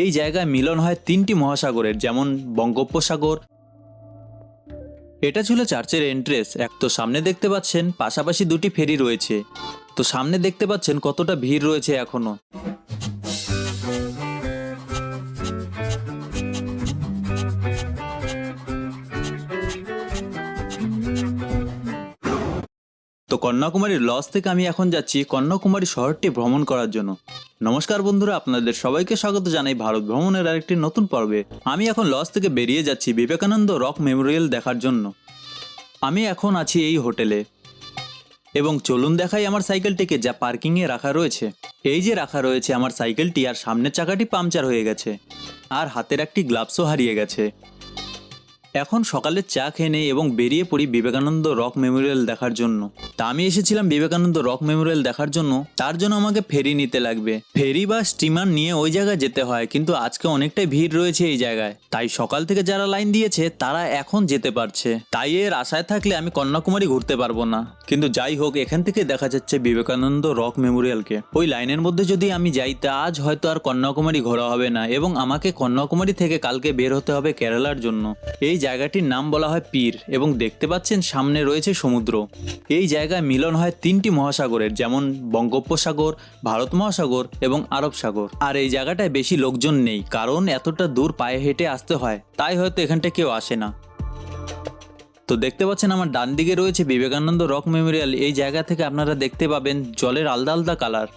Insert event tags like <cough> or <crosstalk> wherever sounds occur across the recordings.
এই জায়গায় মিলন হয় তিনটি মহাসাগরের, যেমন বঙ্গোপসাগর। এটা ছিল চার্চের এন্ট্রেস এক তো সামনে দেখতে পাচ্ছেন, পাশাপাশি দুটি ফেরি রয়েছে। তো সামনে দেখতে পাচ্ছেন কতটা ভিড় রয়েছে এখনও। তো কন্যাকুমারীর লস থেকে আমি এখন যাচ্ছি কন্যাকুমারী শহরটি ভ্রমণ করার জন্য। নমস্কার বন্ধুরা, আপনাদের সবাইকে স্বাগত জানাই ভারত ভ্রমণের আরেকটি নতুন পর্বে। আমি এখন লস থেকে বেরিয়ে যাচ্ছি বিবেকানন্দ রক মেমোরিয়াল দেখার জন্য। আমি এখন আছি এই হোটেলে। এবং চলুন দেখাই আমার সাইকেলটিকে যা পার্কিংয়ে রাখা রয়েছে। এই যে রাখা রয়েছে আমার সাইকেলটি, আর সামনের চাকাটি পাংচার হয়ে গেছে। আর হাতের একটি গ্লাভসও হারিয়ে গেছে। এখন সকালে চা খেয়ে নেই এবং বেরিয়ে পড়ি বিবেকানন্দ রক মেমোরিয়াল দেখার জন্য। তা আমি এসেছিলাম বিবেকানন্দ রক মেমোরিয়াল দেখার জন্য। তার জন্য আমাকে ফেরি নিতে লাগবে। ফেরি বা স্টিমার নিয়ে ওই জায়গায় যেতে হয়, কিন্তু আজকে অনেকটাই ভিড় রয়েছে এই জায়গায়। তাই সকাল থেকে যারা লাইন দিয়েছে, তারা এখন যেতে পারছে। তাই এর আশায় থাকলে আমি কন্যাকুমারী ঘুরতে পারব না। কিন্তু যাই হোক, এখান থেকে দেখা যাচ্ছে বিবেকানন্দ রক মেমোরিয়ালকে। ওই লাইনের মধ্যে যদি আমি যাই, তা আজ হয়তো আর কন্যাকুমারী ঘোরা হবে না এবং আমাকে কন্যাকুমারী থেকে কালকে বের হতে হবে কেরালার জন্য। এই জায়গাটির নাম বলা হয় পীর এবং দেখতে পাচ্ছেন সামনে রয়েছে সমুদ্র। এই জায়গায় মিলন হয় তিনটি মহাসাগরের, যেমন বঙ্গোপসাগর, ভারত মহাসাগর এবং আরব সাগর। আর এই জায়গাটায় বেশি লোকজন নেই, কারণ এতটা দূর পায়ে হেঁটে আসতে হয়, তাই হয়তো এখানটা কেউ আসে না। তো দেখতে পাচ্ছেন আমার ডান দিকে রয়েছে বিবেকানন্দ রক মেমোরিয়াল। এই জায়গা থেকে আপনারা দেখতে পাবেন জলের আলাদা আলাদা কালার।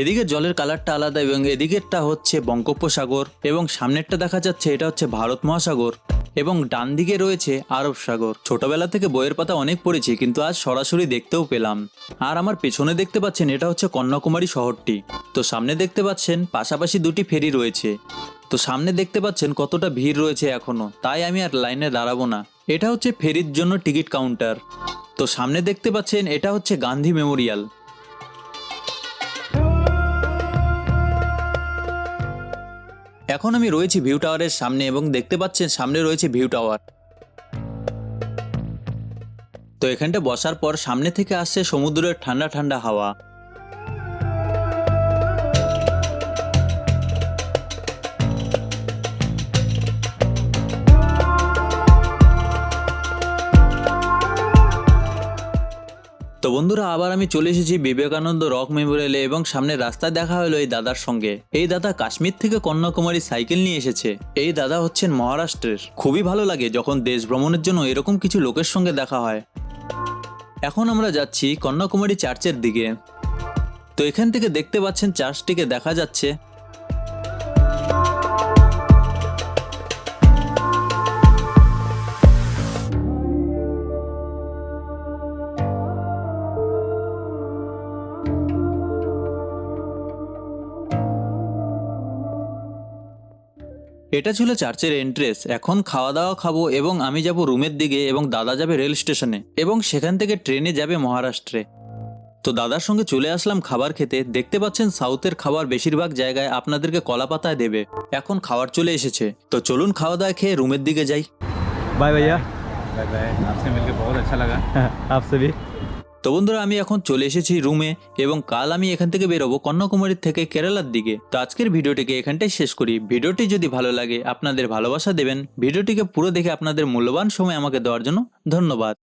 এদিকে জলের কালারটা আলাদা এবং এদিকেরটা হচ্ছে বঙ্গোপসাগর এবং সামনেরটা দেখা যাচ্ছে এটা হচ্ছে ভারত মহাসাগর এবং ডান দিকে রয়েছে আরব সাগর। ছোটবেলা থেকে বইয়ের পাতা অনেক পড়েছি কিন্তু আজ সরাসরি দেখতেও পেলাম। আর আমার পেছনে দেখতে পাচ্ছেন এটা হচ্ছে কন্যাকুমারী শহরটি। তো সামনে দেখতে পাচ্ছেন পাশাপাশি দুটি ফেরি রয়েছে। তো সামনে দেখতে পাচ্ছেন কতটা ভিড় রয়েছে এখনও, তাই আমি আর লাইনে দাঁড়াবো না। এটা হচ্ছে ফেরির জন্য টিকিট কাউন্টার। তো সামনে দেখতে পাচ্ছেন এটা হচ্ছে গান্ধী মেমোরিয়াল। এখন আমি রয়েছি ভিউ টাওয়ারের সামনে এবং দেখতে পাচ্ছেন সামনে রয়েছে ভিউ টাওয়ার। তো এখানটা বসার পর সামনে থেকে আসছে সমুদ্রের ঠান্ডা ঠান্ডা হাওয়া। তো বন্ধুরা, আবার আমি চলে এসেছি বিবেকানন্দ রক মেমোরিয়ালে এবং সামনে রাস্তায় দেখা হলো এই দাদার সঙ্গে। এই দাদা কাশ্মীর থেকে কন্যাকুমারী সাইকেল নিয়ে এসেছে। এই দাদা হচ্ছেন মহারাষ্ট্রের। খুবই ভালো লাগে যখন দেশ ভ্রমণের জন্য এরকম কিছু লোকের সঙ্গে দেখা হয়। এখন আমরা যাচ্ছি কন্যাকুমারী চার্চের দিকে। তো এখান থেকে দেখতে পাচ্ছেন চার্চটিকে দেখা যাচ্ছে। এটা ছিল চার্চের এন্ট্রেস এখন খাওয়া দাওয়া খাব এবং আমি যাব রুমের দিকে এবং দাদা যাবে রেল স্টেশনে এবং সেখান থেকে ট্রেনে যাবে মহারাষ্ট্রে। তো দাদার সঙ্গে চলে আসলাম খাবার খেতে। দেখতে পাচ্ছেন সাউথের খাবার বেশিরভাগ জায়গায় আপনাদেরকে কলা পাতায় দেবে। এখন খাবার চলে এসেছে। তো চলুন খাওয়া দাওয়া খেয়ে রুমের দিকে যাই। বাই ভাইয়া। বাই বাই আপসে মিলকে বহুত আচ্ছা লাগা। <laughs> আপসে ভি তো বন্ধুরা, আমি এখন চলে এসেছি রুমে এবং কাল আমি এখান থেকে বেরোবো কন্যাকুমারীর থেকে কেরালার দিকে। তো আজকের ভিডিওটিকে এখানটাই শেষ করি। ভিডিওটি যদি ভালো লাগে, আপনাদের ভালোবাসা দেবেন। ভিডিওটিকে পুরো দেখে আপনাদের মূল্যবান সময় আমাকে দেওয়ার জন্য ধন্যবাদ।